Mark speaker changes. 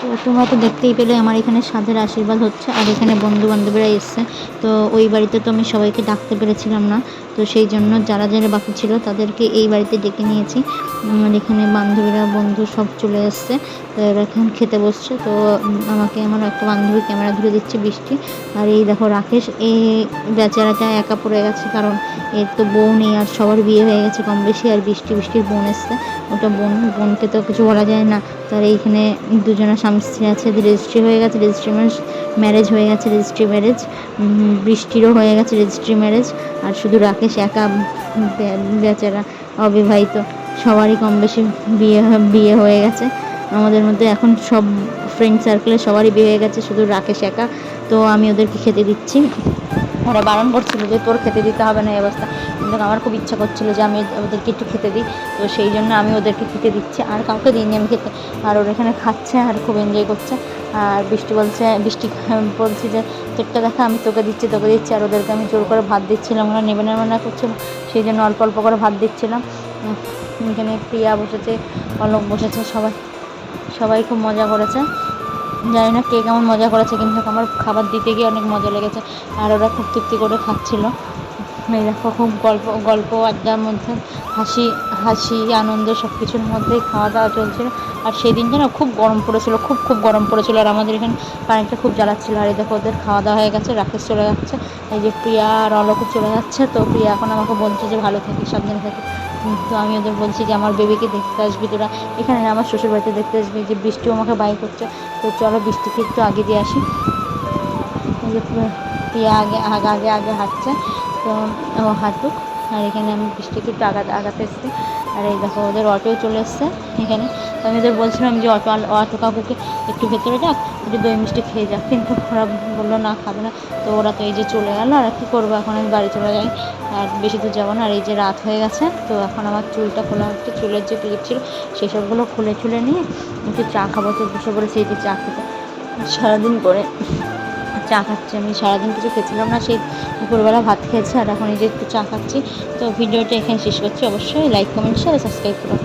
Speaker 1: তো তোমরা তো দেখতেই পেলে আমার এখানে সাধের আশীর্বাদ হচ্ছে, আর এখানে বন্ধু বান্ধবীরা এসছে। তো ওই বাড়িতে তো আমি সবাইকে ডাকতে পেরেছিলাম না। তো সেই জন্য যারা যারা বাকি ছিল তাদেরকে এই বাড়িতে ডেকে নিয়েছি। আমার এখানে বান্ধবীরা, বন্ধু সব চলে এসছে। তো এরা এখন খেতে বসছে। তো আমাকে আমার একটা বান্ধবী ক্যামেরা ধরে দিচ্ছে বৃষ্টি। আর এই দেখো রাকেশ, এই বেচারাটা একা পড়ে গেছে কারণ এর তো বউ নেই আর সবার বিয়ে হয়ে গেছে কম বেশি, আর বৃষ্টি, বৃষ্টির বোন এসছে। ওটা বোন, বোনকে তো কিছু বলা যায় না। তার এইখানে দুজনের স্বামী আছে রেজিস্ট্রি হয়ে গেছে রেজিস্ট্রি ম্যারেজ হয়ে গেছে রেজিস্ট্রি ম্যারেজ বৃষ্টিরও হয়ে গেছে রেজিস্ট্রি ম্যারেজ আর শুধু রাকেশ একা বেচারা অবিবাহিত। সবারই কম বেশি বিয়ে বিয়ে হয়ে গেছে। আমাদের মধ্যে এখন সব ফ্রেন্ড সার্কেলে সবারই বিয়ে হয়ে গেছে, শুধু রাকেশ একা। তো আমি ওদেরকে খেতে দিচ্ছি। ওরা বারণ করছিল যে তোর খেতে দিতে হবে না এই অবস্থা। কিন্তু আমার খুব ইচ্ছা করছিল যে আমি ওদেরকে একটু খেতে দিই। তো সেই জন্য আমি ওদেরকে খেতে দিচ্ছি। আর কাউকে দিইনি আমি খেতে। আর ওরা এখানে খাচ্ছে আর খুব এনজয় করছে। আর বৃষ্টি বলছে বৃষ্টি বলছে যে, তোরটা দেখা, আমি তোকে দিচ্ছি তোকে দিচ্ছি। আর ওদেরকে আমি জোর করে ভাত দিচ্ছিলাম। ওরা নেবে নেবে না করছিল। সেই জন্য অল্প অল্প করে ভাত দিচ্ছিলাম। এখানে প্রিয়া বসেছে, অলোক বসেছে, সবাই সবাই খুব মজা করেছে। জানি না কে কেমন মজা করেছে, কিন্তু আমার খাবার দিতে গিয়ে অনেক মজা লেগেছে। আর ওরা খুব তৃপ্তি করে খাচ্ছিল। এই দেখো, খুব গল্প গল্প, আড্ডার মধ্যে, হাসি হাসি, আনন্দ সব কিছুর মধ্যেই খাওয়া দাওয়া চলছিল। আর সেই দিনটা না খুব গরম পড়েছিল, খুব খুব গরম পড়েছিল। আর আমাদের এখানে পানিটা খুব জ্বালাচ্ছিল। আর এই দেখো, ওদের খাওয়া দাওয়া হয়ে গেছে, রাকেশ চলে যাচ্ছে। এই যে প্রিয়া আর অলকও চলে যাচ্ছে, তো প্রিয়া এখন আমাকে বলছে যে, ভালো থাকি সাবধানে থাকি তো আমি ওদের বলছি যে, আমার বেবিকে দেখতে আসবি তোরা। এখানে আমার শ্বশুরবাড়িতে দেখতে আসবি। যে বৃষ্টিও আমাকে বাই করছে। তো চলো বৃষ্টিকে একটু আগে দিয়ে আসি। আগে আগে আগে আগে হাঁটছে। তো হাঁটুক। আর এখানে আমি বৃষ্টিকে একটু আগাতে আগাতে এসেছি আর এই দেখো, ওদের অটোও চলে এসছে এখানে। আমি ওদের বলছিলাম যে অটো অটো কাকুকে একটু ভেতরে যাক, একটু দই মিষ্টি খেয়ে যাক। কিন্তু ওরা বলল, না, খাবে না। তো ওরা তো এই যে চলে গেলো, আর কী করব? এখন আমি বাড়ি চলে যাই। আর বেশি দূর যাব না। আর এই যে রাত হয়ে গেছে, তো এখন আমার চুলটা খোলা হচ্ছে। চুলের যে ক্লিপ ছিল, সেই সবগুলো খুলে চুলে নিয়ে একটু চা খাব। তো বসে পড়ে সেই যে চা খেতে। সারাদিন করে। চা খাচ্ছি। আমি সারাদিন কিছু খেয়েছিলাম না, সেই দুপুরবেলা ভাত খেয়েছি আর এখন এই যে একটু চা খাচ্ছি। তো ভিডিওটা এখানে শেষ করছি। অবশ্যই লাইক কমেন্ট শেয়ার সাবস্ক্রাইব করো।